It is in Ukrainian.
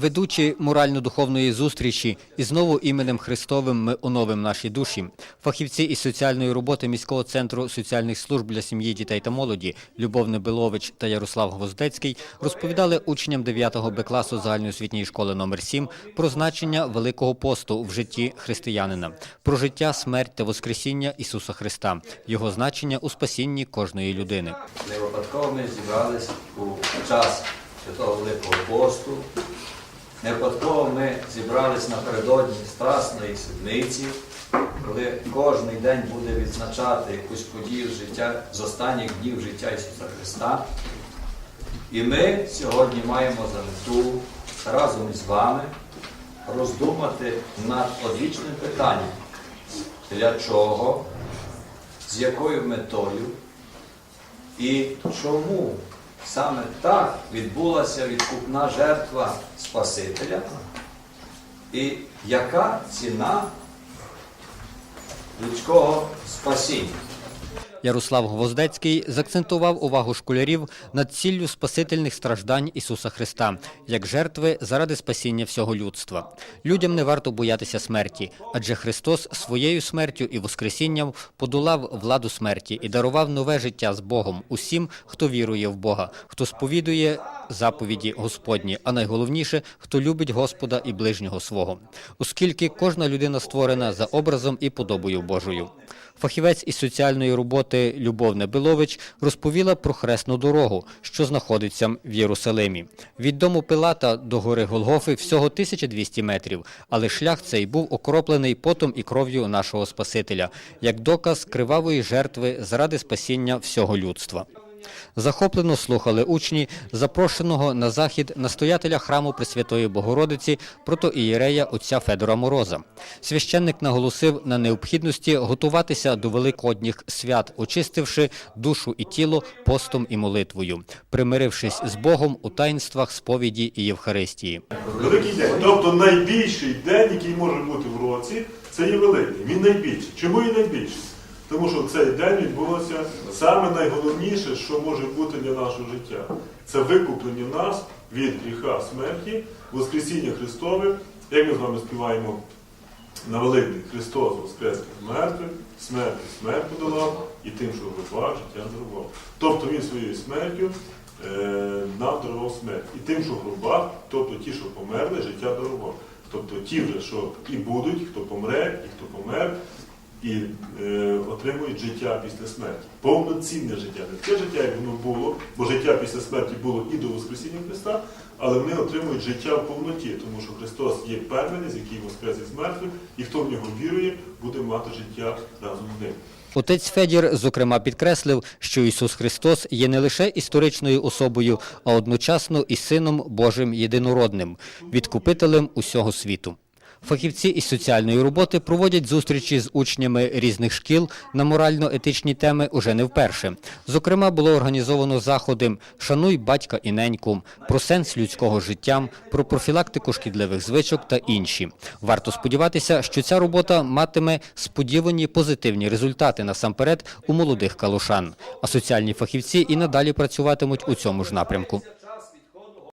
Ведучі морально-духовної зустрічі і знову іменем Христовим ми оновимо наші душі. Фахівці із соціальної роботи міського центру соціальних служб для сім'ї, дітей та молоді Любов Небилович та Ярослав Гвоздецький розповідали учням 9 Б класу загальноосвітньої школи номер 7 про значення Великого посту в житті християнина, про життя, смерть та воскресіння Ісуса Христа, його значення у спасінні кожної людини. Не випадково ми зібрались у час Святого Великого посту. Не випадково ми зібрались напередодні Страсної Седмиці, коли кожен день буде відзначати якусь подію життя з останніх днів життя Ісуса Христа. І ми сьогодні маємо за мету разом із вами роздумати над одвічним питанням, для чого, з якою метою і чому саме так відбулася відкупна жертва Спасителя? І яка ціна людського спасіння? Ярослав Гвоздецький заакцентував увагу школярів над ціллю спасительних страждань Ісуса Христа як жертви заради спасіння всього людства. Людям не варто боятися смерті, адже Христос своєю смертю і воскресінням подолав владу смерті і дарував нове життя з Богом усім, хто вірує в Бога, хто сповідує заповіді Господні, а найголовніше, хто любить Господа і ближнього свого, оскільки кожна людина створена за образом і подобою Божою. Фахівець із соціальної роботи Любов Небилович розповіла про хресну дорогу, що знаходиться в Єрусалимі. Від дому Пилата до гори Голгофи всього 1200 метрів, але шлях цей був окроплений потом і кров'ю нашого Спасителя, як доказ кривавої жертви заради спасіння всього людства. Захоплено слухали учні запрошеного на захід настоятеля храму Пресвятої Богородиці протоієрея отця Федора Мороза. Священник наголосив на необхідності готуватися до великодніх свят, очистивши душу і тіло постом і молитвою, примирившись з Богом у таїнствах сповіді і Євхаристії. Великий день. Тобто найбільший день, який може бути в році, це є великий. Він найбільший. Чому і найбільший? Тому що в цей день відбулося саме найголовніше, що може бути для нашого життя. Це викуплення нас від гріха смерті, Воскресіння Христове, як ми з вами співаємо на Великдень Христос Воскрес мертвих, смерть смерть подолав і тим, що випав, життя дарував. Тобто він своєю смертю е, нам дарував смерть. І тим, що в гробах, тобто ті, що померли, життя дарував. Тобто ті вже, що і будуть, хто помре, і хто помер, і е, отримують життя після смерті. Повноцінне життя. Не таке життя, як воно було, бо життя після смерті було і до Воскресіння Христа, але вони отримують життя в повноті, тому що Христос є первенець, який воскрес із мертвих, і хто в нього вірує, буде мати життя разом з ним. Отець Федір, зокрема, підкреслив, що Ісус Христос є не лише історичною особою, а одночасно і Сином Божим єдинородним, відкупителем усього світу. Фахівці із соціальної роботи проводять зустрічі з учнями різних шкіл на морально-етичні теми уже не вперше. Зокрема, було організовано заходи «Шануй батька і неньку», про сенс людського життя, про профілактику шкідливих звичок та інші. Варто сподіватися, що ця робота матиме сподівані позитивні результати насамперед у молодих калушан. А соціальні фахівці і надалі працюватимуть у цьому ж напрямку.